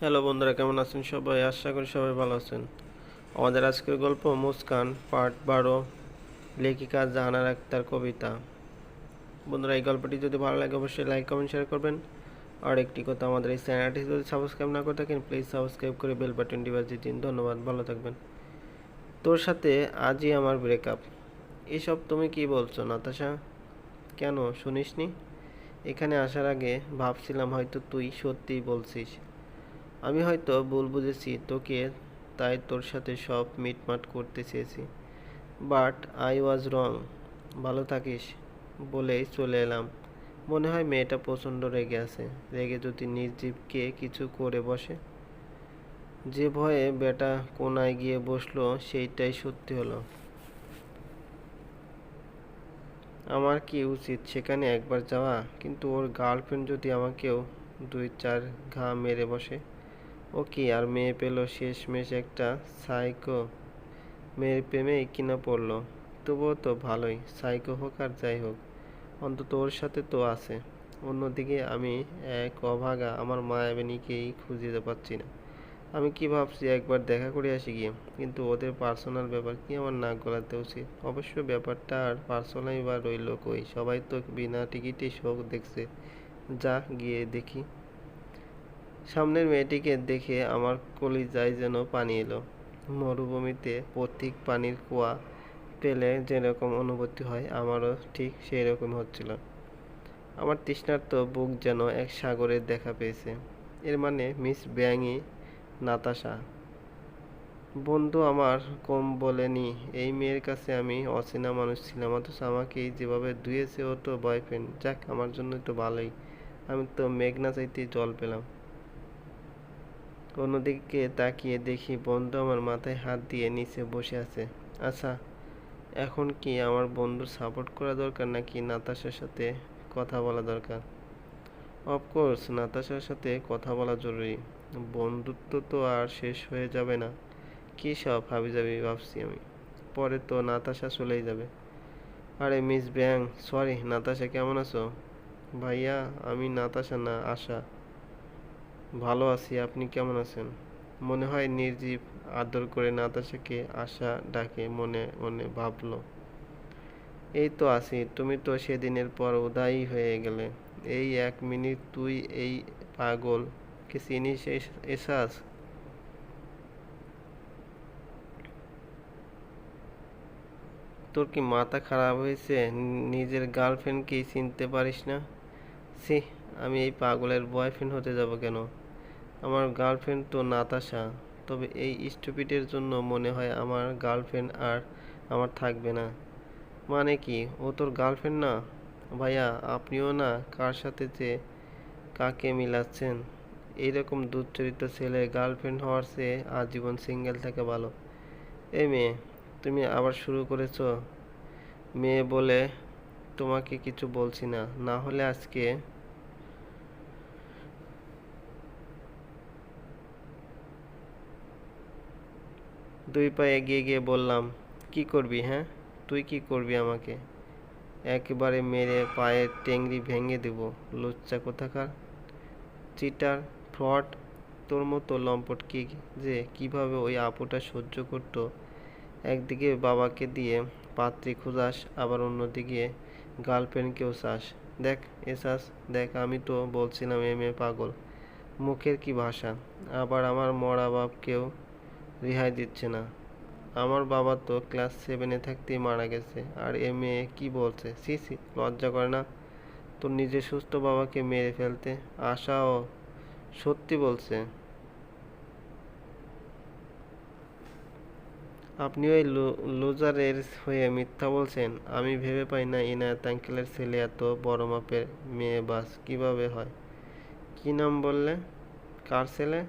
Hello বন্ধুরা, কেমন আছেন সবাই? আশা করি সবাই ভালো আছেন। আমাদের আজকের গল্প মুস্কান, পার্ট বারো, লেখিকা জাহানার আক্তার কবিতা। বন্ধুরা, এই গল্পটি যদি ভালো লাগে, অবশ্যই লাইক, কমেন্ট শেয়ার করবেন। আর একটি কথা, আমাদের এই চ্যানেলটি যদি সাবস্ক্রাইব না করে থাকেন প্লিজ সাবস্ক্রাইব করে বেল বাটনটি বাজিয়ে দিন। ধন্যবাদ, ভালো থাকবেন। তোর সাথে আজই আমার ব্রেকআপ এসব তুমি কি বলছো, নাতাশা? কেন, শুনিসনি? এখানে আসার আগে ভাবছিলাম হয়তো তুই সত্যিই বলছিস। আমি হয়তো ভুল বুঝেছি, তোকে তাই তোর সাথে সব মিটমাট করতে চেয়েছি। But I was wrong. ভালো থাকিস বলেই চলে এলাম। মনে হয় মেয়েটা প্রচণ্ড রেগে আছে। রেগে যদি নির্জীবকে কিছু করে বসে। যে ভয়ে বেটা কোনায় গিয়ে বসল, সেইটাই সত্যি হলো। আমার কি উচিত সেখানে একবার যাওয়া? কিন্তু ওর গার্লফ্রেন্ড যদি আমাকেও দুই চার ঘা মেরে বসে। ও কি আর মেয়ে পেল শেষমেশ একটা সাইকো। মেয়ের প্রেমে কিনা পড়ল। তবুও তো ভালোই, সাইকো হোক আর যাই হোক, অন্তত ওর সাথে তো আছে। অন্যদিকে আমি এক অভাগা আমার মায়াবিনীকেই খুঁজে পাচ্ছি না। আমি কি ভাবছি, একবার দেখা করে আসি গিয়ে? কিন্তু ওদের পার্সোনাল ব্যাপার কি আমার নাক গলাতে উচিত? অবশ্য ব্যাপারটা আর পার্সোনালই বা রইল কই? সবাই তো বিনা টিকিটে শোক দেখছে। যা গিয়ে দেখি। সামনের মেয়েটিকে দেখে আমার কলিজায় যেন পানি এলো। মরুভূমিতে পথিক পানির কুয়া পেলে যেরকম অনুভূতি হয়, আমারও ঠিক সেই রকম হচ্ছিল। আমার তৃষ্ণার্ত বুক যেন এক সাগরের দেখা পেয়েছে। এর মানে মিস ব্যাঙি নাতাশা। বন্ধু আমার কম বলেনি, এই মেয়ের কাছে আমি অচেনা মানুষ ছিলাম, অথচ আমাকেই যেভাবে ধুয়েছে ও তো বয়ফ্রেন্ড যাক, আমার জন্য তো ভালোই। আমি তো মেঘনা চাইতে জল পেলাম। অন্যদিকে তাকিয়ে দেখি বন্ধু আমার মাথায় হাত দিয়ে নিচে বসে আছে। আচ্ছা এখন কি আমার বন্ধুর সাপোর্ট করা দরকার নাকি নাতাশার সাথে কথা বলা দরকার? অফকোর্স নাতাশার সাথে কথা বলা জরুরি। বন্ধুত্ব তো আর শেষ হয়ে যাবে না। কী সব হাবিজাবি ভাবছি আমি। পরে তো নাতাশা চলেই যাবে। আরে মিস ব্যাং সরি নাতাশা কেমন আছো? ভাইয়া, আমি নাতাশা না, আশা। ভালো আছি, আপনি কেমন আছেন? মনে হয় নির্জীব, আদর করে নাতাশাকে আশা ডাকে মনে মনে ভাবলো। এই তো আছি, তুমি তো সেদিনের পর উদায়ী হয়ে গেলে। এই এক মিনিট তুই এই পাগল, কে চিনিস এসাস তোর কি মাথা খারাপ হয়েছে? নিজের গার্লফ্রেন্ডকেই চিনতে পারিস না? সি আমি এই পাগলের বয়ফ্রেন্ড হতে যাব কেন? আমার গার্লফ্রেন্ড তো নাতাশা, তবে এই স্টুপিডের জন্য মনে হয় আমার গার্লফ্রেন্ড আর আমার থাকবে না। মানে কি? ও তোর গার্লফ্রেন্ড না? ভাইয়া, আপনিও না কার সাথে যে কাকে মিলাচ্ছেন? এইরকম দুধচরিত ছেলে গার্লফ্রেন্ড হওয়ার চেয়ে আজীবন সিঙ্গেল থাকা ভালো। এই মেয়ে, তুমি আবার শুরু করেছ? মেয়ে বলে তোমাকে কিছু বলছি না না হলে আজকে দুই পা এগিয়ে গিয়ে বললাম, কি করবি হ্যাঁ? তুই কি করবি আমাকে? একেবারে মেরে পায়ের টেংরি ভেঙে দেব, লুচ্চা কোথাকার? চিটার, ফ্রড, তোর মতো লম্পট কি যে কীভাবে ওই আপুটা সহ্য করত? একদিকে বাবাকে দিয়ে পাত্রী খোঁজাস, আবার অন্যদিকে গার্লফ্রেন্ডকেও চাস। দেখ এসাস দেখ, আমি তো বলছিলাম এম এ পাগল। মুখের কি ভাষা? আবার আমার মরা বাপকেও রেহাই দিচ্ছে না। আমার বাবা তো ক্লাস সেভেনে থাকতেই মারা গেছে, আর এ মেয়ে কি বলছে? সি সি লজ্জা করে না। তোর নিজের সুস্থ বাবাকে মেরে ফেলতে আশাও সত্যি বলছে। আপনি ওই লুজারের হয়ে মিথ্যা বলছেন? আমি ভেবে পাই না ইনায়ত আঙ্কেলের ছেলে এত বড় মাপের মেয়ে, বাস কীভাবে হয়? কি নাম বললে? কার ছেলে?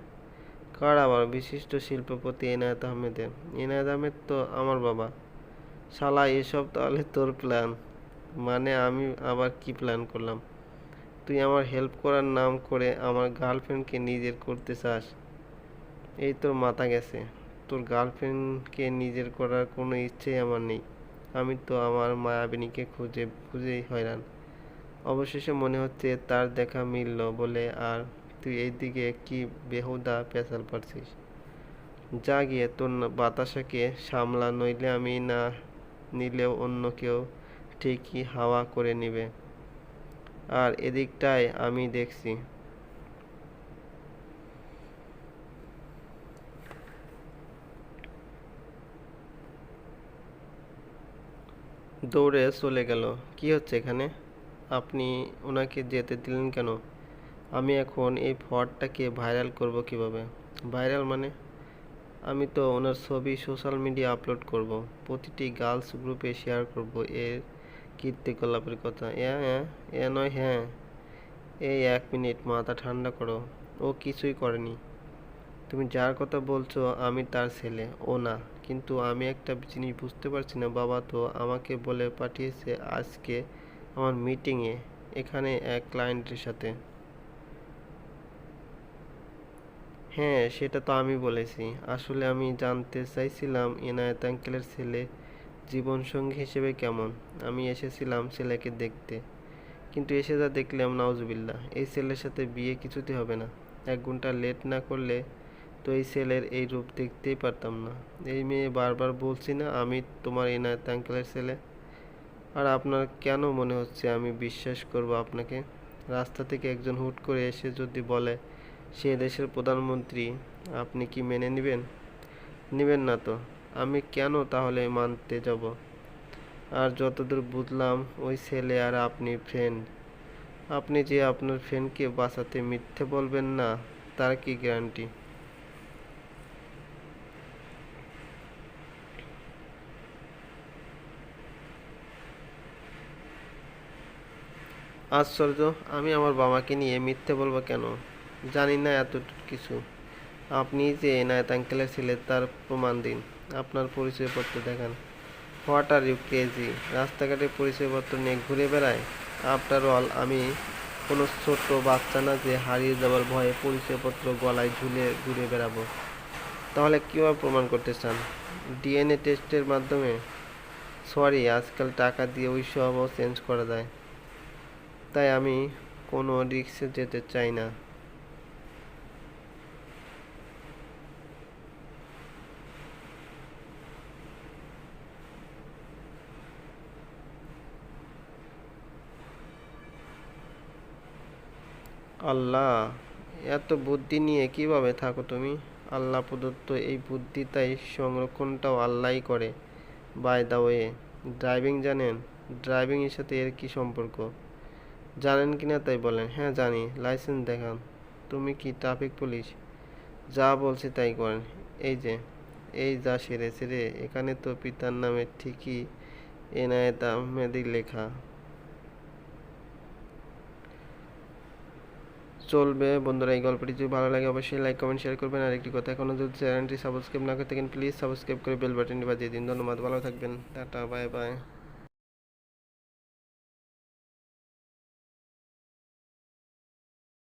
কার আবার বিশিষ্ট শিল্পপতি এনায়েত আহমেদের? এনায়েত আহমেদ তো আমার বাবা। শালা, এসব তাহলে তোর প্ল্যান মানে আমি আবার কি প্ল্যান করলাম? তুই আমার হেল্প করার নাম করে আমার গার্লফ্রেন্ডকে নিজের করতে চাস? এই তোর মাথা গেছে। তোর গার্লফ্রেন্ডকে নিজের করার কোনো ইচ্ছেই আমার নেই। আমি তো আমার মায়াবিনীকে খুঁজে, খুঁজেই হয়রান। অবশেষে মনে হচ্ছে তার দেখা মিলল বলে আর তুই এইদিকে কি বেহুদা পেঁচাল পারছিস? যা গিয়ে তোর বাতাসাকে সামলা, নইলে আমি না নিলেও অন্য কেউ ঠিকই হাওয়া করে নিবে। আর এদিকটায় আমি দেখছি। দৌড়ে চলে গেল। কি হচ্ছে এখানে? আপনি ওনাকে যেতে দিলেন কেন? আমি এখন এই ফটোটাকে ভাইরাল করব কীভাবে? ভাইরাল মানে? আমি তো ওনার ছবি সোশ্যাল মিডিয়া আপলোড করব। প্রতিটি গার্লস গ্রুপে শেয়ার করব এর কীর্তিকলাপের কথা। হ্যাঁ হ্যাঁ এ নয় হ্যাঁ। এই এক মিনিট, মাথা ঠান্ডা করো। ও কিছুই করেনি। তুমি যার কথা বলছো, আমি তার ছেলে, ও না। কিন্তু আমি একটা জিনিস বুঝতে পারছি না, বাবা তো আমাকে বলে পাঠিয়েছে আজকে আমার মিটিংয়ে, এখানে এক ক্লায়েন্টের সাথে। হ্যাঁ সেটা তো আমি বলেছি। আসলে আমি জানতে চাইছিলাম এনায়েত আঙ্কেলের ছেলে জীবনসঙ্গী হিসেবে কেমন? আমি এসেছিলাম ছেলেকে দেখতে। কিন্তু এসে যা দেখলাম, নাউজুবিল্লাহ, এই ছেলের সাথে বিয়ে কিছুতে হবে না। এক ঘণ্টা লেট না করলে তো এই ছেলের এই রূপ দেখতেই পারতাম না। এই মেয়ে বারবার বলছি না, আমি তোমার এনায়েত আঙ্কেলের ছেলে। আর আপনার কেন মনে হচ্ছে আমি বিশ্বাস করব আপনাকে? রাস্তা থেকে একজন হুট করে এসে যদি বলে সে দেশের প্রধানমন্ত্রী, আপনি কি মেনে নেবেন? নেবেন না তো। আমি কেন তাহলে মানতে যাব? আর যতদূর বুঝলাম, ওই ছেলে আর আপনি ফ্রেন্ড আপনি যে আপনার ফ্রেন্ডকে বাঁচাতে মিথ্যে বলবেন না, তার কি গ্যারান্টি আশ্চর্য, আমি আমার বাবাকে নিয়ে মিথ্যে বলব কেন? জানি না এত কিছু। আপনি যে এনায়েত আঙ্কেলের ছেলে, তার প্রমাণ দিন। আপনার পরিচয়পত্র দেখান। What are you crazy? রাস্তাঘাটে পরিচয়পত্র নিয়ে ঘুরে বেড়ায়? আফটার অল, আমি কোনো ছোট্ট বাচ্চা না যে হারিয়ে যাওয়ার ভয়ে পরিচয়পত্র গলায় ঝুলে ঘুরে বেড়াবো। তাহলে কীভাবে প্রমাণ করতে চান? ডিএনএ টেস্টের মাধ্যমে? সরি, আজকাল টাকা দিয়ে ওই সবও চেঞ্জ করা যায়। তাই আমি কোনো রিক্সে যেতে চাই না। আল্লাহ, এত বুদ্ধি নিয়ে কীভাবে থাকো তুমি? আল্লাহ প্রদত্ত এই বুদ্ধিতাই সংরক্ষণটাও আল্লাহই করে। বাই দা ওয়ে ড্রাইভিং জানেন? ড্রাইভিংয়ের সাথে এর কি সম্পর্ক? জানেন কি না তাই বলেন। হ্যাঁ জানি। লাইসেন্স দেখান। তুমি কি ট্রাফিক পুলিশ যা বলছি তাই করেন। এই যে, এই যা সেরে সেরে এখানে তো পিতার নামে ঠিকই এনায়েত আহমেদি লেখা। চলবে। বন্ধুরা, এই গল্পটি যদি ভালো লাগে অবশ্যই লাইক কমেন্ট শেয়ার করবেন। আর একটি কথা এখনও যদি চ্যানেলটি সাবস্ক্রাইব না করে থাকেন প্লিজ সাবস্ক্রাইব করে বেল বাটনটি বাজিয়ে দিন। ধন্যবাদ, ভালো থাকবেন। Tata bye bye